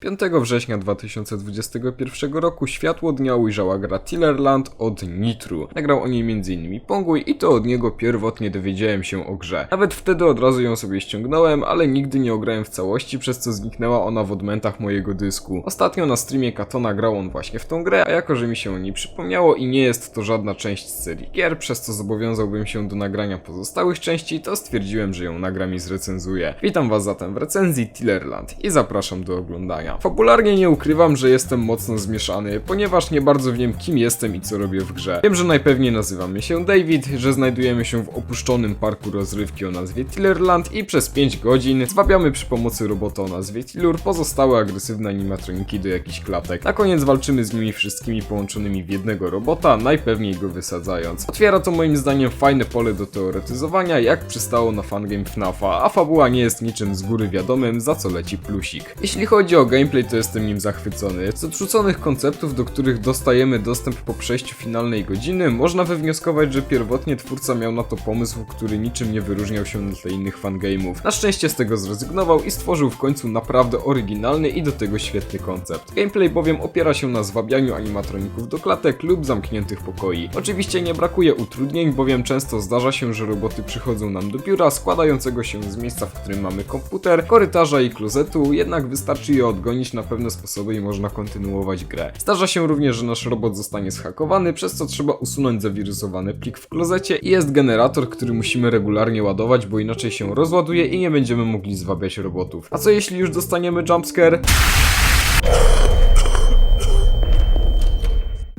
5 września 2021 roku światło dnia ujrzała gra Tillerland od Nitru. Nagrał o niej m.in. Pongój i to od niego pierwotnie dowiedziałem się o grze. Nawet wtedy od razu ją sobie ściągnąłem, ale nigdy nie ograłem w całości, przez co zniknęła ona w odmętach mojego dysku. Ostatnio na streamie Katona grał on właśnie w tą grę, a jako że mi się o niej przypomniało i nie jest to żadna część serii gier, przez co zobowiązałbym się do nagrania pozostałych części, to stwierdziłem, że ją nagram i zrecenzuję. Witam was zatem w recenzji Tillerland i zapraszam do oglądania. Fabularnie nie ukrywam, że jestem mocno zmieszany, ponieważ nie bardzo wiem kim jestem i co robię w grze. Wiem, że najpewniej nazywamy się David, że znajdujemy się w opuszczonym parku rozrywki o nazwie Tillerland i przez 5 godzin zwabiamy przy pomocy robota o nazwie Tillur pozostałe agresywne animatroniki do jakichś klatek. Na koniec walczymy z nimi wszystkimi połączonymi w jednego robota, najpewniej go wysadzając. Otwiera to moim zdaniem fajne pole do teoretyzowania, jak przystało na fangame FNAFa, a fabuła nie jest niczym z góry wiadomym, za co leci plusik. Jeśli chodzi o gameplay, to jestem nim zachwycony. Z odrzuconych konceptów, do których dostajemy dostęp po przejściu finalnej godziny, można wywnioskować, że pierwotnie twórca miał na to pomysł, który niczym nie wyróżniał się na tle innych fangame'ów. Na szczęście z tego zrezygnował i stworzył w końcu naprawdę oryginalny i do tego świetny koncept. Gameplay bowiem opiera się na zwabianiu animatroników do klatek lub zamkniętych pokoi. Oczywiście nie brakuje utrudnień, bowiem często zdarza się, że roboty przychodzą nam do biura składającego się z miejsca, w którym mamy komputer, korytarza i klozetu, jednak wystarczy je odgonić na pewne sposoby i można kontynuować grę. Zdarza się również, że nasz robot zostanie zhakowany, przez co trzeba usunąć zawirusowany plik w klozecie i jest generator, który musimy regularnie ładować, bo inaczej się rozładuje i nie będziemy mogli zwabiać robotów. A co jeśli już dostaniemy jumpscare?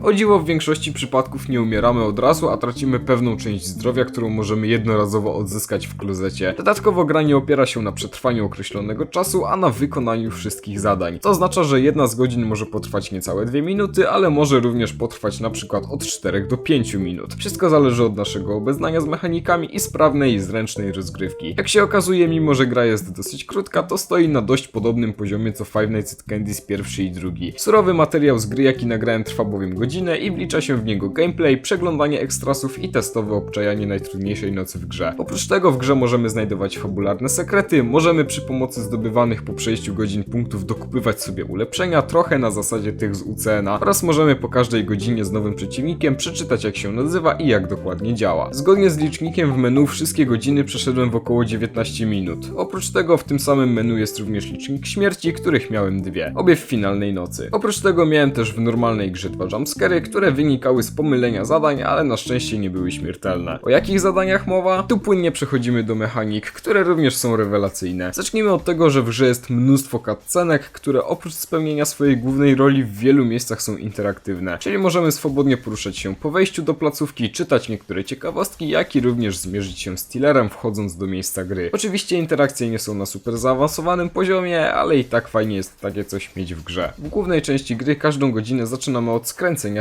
O dziwo w większości przypadków nie umieramy od razu, a tracimy pewną część zdrowia, którą możemy jednorazowo odzyskać w klozecie. Dodatkowo gra nie opiera się na przetrwaniu określonego czasu, a na wykonaniu wszystkich zadań. To oznacza, że jedna z godzin może potrwać niecałe 2 minuty, ale może również potrwać na przykład od 4 do 5 minut. Wszystko zależy od naszego obeznania z mechanikami i sprawnej i zręcznej rozgrywki. Jak się okazuje, mimo że gra jest dosyć krótka, to stoi na dość podobnym poziomie co Five Nights at Candy's pierwszy i drugi. Surowy materiał z gry, jaki nagrałem trwa bowiem godzinę i wlicza się w niego gameplay, przeglądanie ekstrasów i testowe obczajanie najtrudniejszej nocy w grze. Oprócz tego w grze możemy znajdować fabularne sekrety, możemy przy pomocy zdobywanych po przejściu godzin punktów dokupywać sobie ulepszenia, trochę na zasadzie tych z UCN-a oraz możemy po każdej godzinie z nowym przeciwnikiem przeczytać jak się nazywa i jak dokładnie działa. Zgodnie z licznikiem w menu wszystkie godziny przeszedłem w około 19 minut. Oprócz tego w tym samym menu jest również licznik śmierci, których miałem dwie, obie w finalnej nocy. Oprócz tego miałem też w normalnej grze dwa jumpscary, które wynikały z pomylenia zadań, ale na szczęście nie były śmiertelne. O jakich zadaniach mowa? Tu płynnie przechodzimy do mechanik, które również są rewelacyjne. Zacznijmy od tego, że w grze jest mnóstwo cutscenek, które oprócz spełnienia swojej głównej roli w wielu miejscach są interaktywne, czyli możemy swobodnie poruszać się po wejściu do placówki, czytać niektóre ciekawostki, jak i również zmierzyć się z Tillerem wchodząc do miejsca gry. Oczywiście interakcje nie są na super zaawansowanym poziomie, ale i tak fajnie jest takie coś mieć w grze. W głównej części gry każdą godzinę zaczynamy od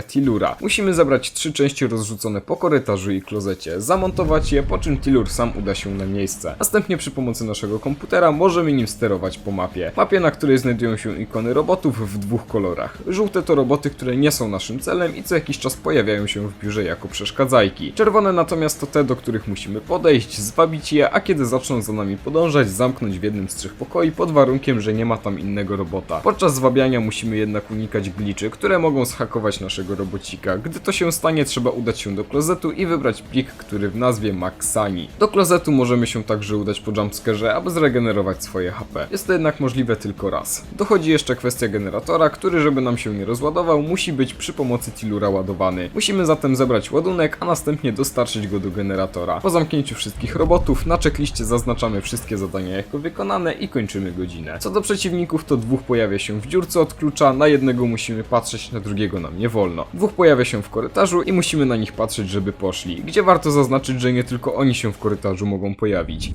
Tillura. Musimy zebrać trzy części rozrzucone po korytarzu i klozecie, zamontować je, po czym Tillur sam uda się na miejsce. Następnie przy pomocy naszego komputera możemy nim sterować po mapie. Mapie, na której znajdują się ikony robotów w dwóch kolorach. Żółte to roboty, które nie są naszym celem i co jakiś czas pojawiają się w biurze jako przeszkadzajki. Czerwone natomiast to te, do których musimy podejść, zwabić je, a kiedy zaczną za nami podążać, zamknąć w jednym z trzech pokoi pod warunkiem, że nie ma tam innego robota. Podczas zwabiania musimy jednak unikać gliczy, które mogą zhakować naszego robocika. Gdy to się stanie, trzeba udać się do klozetu i wybrać plik, który w nazwie ma Ksani. Do klozetu możemy się także udać po jumpscarze, aby zregenerować swoje HP. Jest to jednak możliwe tylko raz. Dochodzi jeszcze kwestia generatora, który żeby nam się nie rozładował, musi być przy pomocy Tillura ładowany. Musimy zatem zebrać ładunek, a następnie dostarczyć go do generatora. Po zamknięciu wszystkich robotów, na checkliście zaznaczamy wszystkie zadania jako wykonane i kończymy godzinę. Co do przeciwników, to dwóch pojawia się w dziurce od klucza, na jednego musimy patrzeć, na drugiego nam nie wolno. Dwóch pojawia się w korytarzu i musimy na nich patrzeć, żeby poszli. Gdzie warto zaznaczyć, że nie tylko oni się w korytarzu mogą pojawić.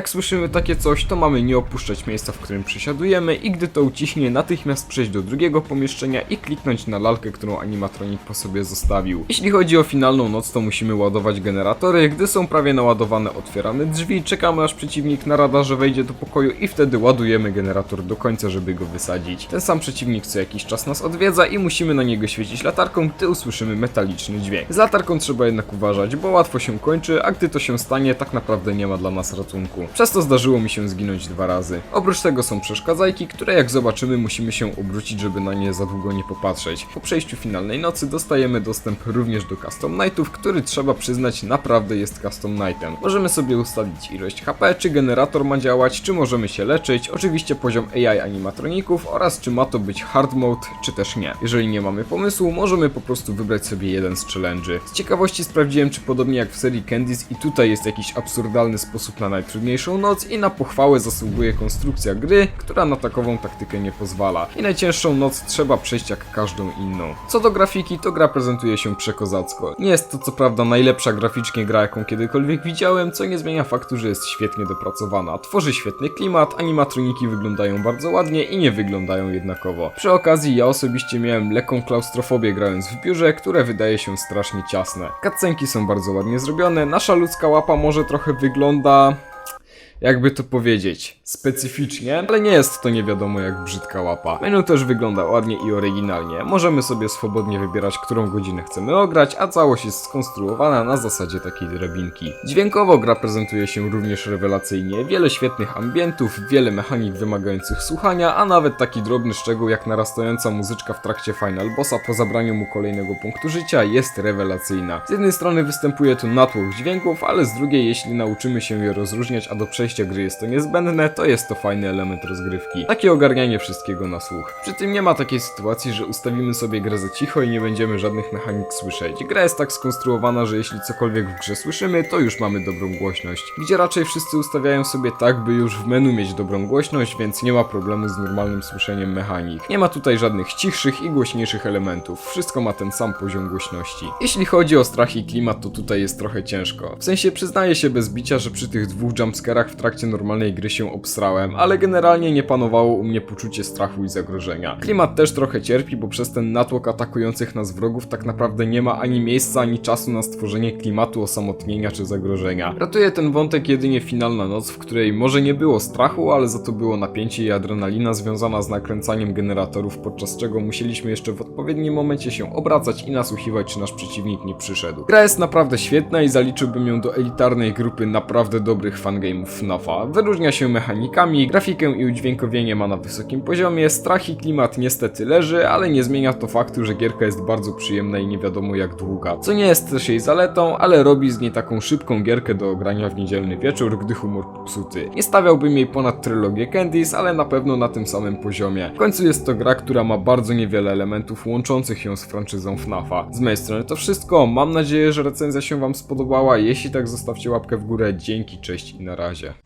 Jak słyszymy takie coś, to mamy nie opuszczać miejsca, w którym przesiadujemy i gdy to uciśnie, natychmiast przejść do drugiego pomieszczenia i kliknąć na lalkę, którą animatronik po sobie zostawił. Jeśli chodzi o finalną noc, to musimy ładować generatory, gdy są prawie naładowane, otwieramy drzwi, czekamy aż przeciwnik na radarze wejdzie do pokoju i wtedy ładujemy generator do końca, żeby go wysadzić. Ten sam przeciwnik co jakiś czas nas odwiedza i musimy na niego świecić latarką, gdy usłyszymy metaliczny dźwięk. Z latarką trzeba jednak uważać, bo łatwo się kończy, a gdy to się stanie, tak naprawdę nie ma dla nas ratunku. Przez to zdarzyło mi się zginąć dwa razy. Oprócz tego są przeszkadzajki, które jak zobaczymy musimy się obrócić, żeby na nie za długo nie popatrzeć. Po przejściu finalnej nocy dostajemy dostęp również do Custom Nightów, który trzeba przyznać naprawdę jest Custom Nightem. Możemy sobie ustalić ilość HP, czy generator ma działać, czy możemy się leczyć, oczywiście poziom AI animatroników oraz czy ma to być hard mode, czy też nie. Jeżeli nie mamy pomysłu, możemy po prostu wybrać sobie jeden z challenge'y. Z ciekawości sprawdziłem, czy podobnie jak w serii Candice i tutaj jest jakiś absurdalny sposób na noc i na pochwałę zasługuje konstrukcja gry, która na takową taktykę nie pozwala. I najcięższą noc trzeba przejść jak każdą inną. Co do grafiki, to gra prezentuje się przekozacko. Nie jest to co prawda najlepsza graficznie gra, jaką kiedykolwiek widziałem, co nie zmienia faktu, że jest świetnie dopracowana. Tworzy świetny klimat, animatroniki wyglądają bardzo ładnie i nie wyglądają jednakowo. Przy okazji ja osobiście miałem lekką klaustrofobię grając w biurze, które wydaje się strasznie ciasne. Cutscenki są bardzo ładnie zrobione, nasza ludzka łapa może trochę wygląda jakby to powiedzieć, specyficznie, ale nie jest to nie wiadomo jak brzydka łapa. Menu też wygląda ładnie i oryginalnie. Możemy sobie swobodnie wybierać, którą godzinę chcemy ograć, a całość jest skonstruowana na zasadzie takiej drabinki. Dźwiękowo gra prezentuje się również rewelacyjnie. Wiele świetnych ambientów, wiele mechanik wymagających słuchania, a nawet taki drobny szczegół jak narastająca muzyczka w trakcie Final Bossa po zabraniu mu kolejnego punktu życia jest rewelacyjna. Z jednej strony występuje tu natłok dźwięków, ale z drugiej jeśli nauczymy się je rozróżniać, a do przejścia gry jest to niezbędne, to jest to fajny element rozgrywki. Takie ogarnianie wszystkiego na słuch. Przy tym nie ma takiej sytuacji, że ustawimy sobie grę za cicho i nie będziemy żadnych mechanik słyszeć. Gra jest tak skonstruowana, że jeśli cokolwiek w grze słyszymy, to już mamy dobrą głośność. Gdzie raczej wszyscy ustawiają sobie tak, by już w menu mieć dobrą głośność, więc nie ma problemu z normalnym słyszeniem mechanik. Nie ma tutaj żadnych cichszych i głośniejszych elementów. Wszystko ma ten sam poziom głośności. Jeśli chodzi o strach i klimat, to tutaj jest trochę ciężko. W sensie przyznaję się bez bicia, że przy tych dwóch jumpscarach w trakcie normalnej gry się obsrałem, ale generalnie nie panowało u mnie poczucie strachu i zagrożenia. Klimat też trochę cierpi, bo przez ten natłok atakujących nas wrogów tak naprawdę nie ma ani miejsca, ani czasu na stworzenie klimatu osamotnienia czy zagrożenia. Ratuje ten wątek jedynie finalna noc, w której może nie było strachu, ale za to było napięcie i adrenalina związana z nakręcaniem generatorów, podczas czego musieliśmy jeszcze w odpowiednim momencie się obracać i nasłuchiwać, czy nasz przeciwnik nie przyszedł. Gra jest naprawdę świetna i zaliczyłbym ją do elitarnej grupy naprawdę dobrych fangame'ów FNAFa. Wyróżnia się mechanikami, grafikę i udźwiękowienie ma na wysokim poziomie, strach i klimat niestety leży, ale nie zmienia to faktu, że gierka jest bardzo przyjemna i nie wiadomo jak długa. Co nie jest też jej zaletą, ale robi z niej taką szybką gierkę do ogrania w niedzielny wieczór, gdy humor popsuty. Nie stawiałbym jej ponad trylogię Candice, ale na pewno na tym samym poziomie. W końcu jest to gra, która ma bardzo niewiele elementów łączących ją z franczyzą FNAFa. Z mojej strony to wszystko, mam nadzieję, że recenzja się wam spodobała, jeśli tak zostawcie łapkę w górę, dzięki, cześć i na razie.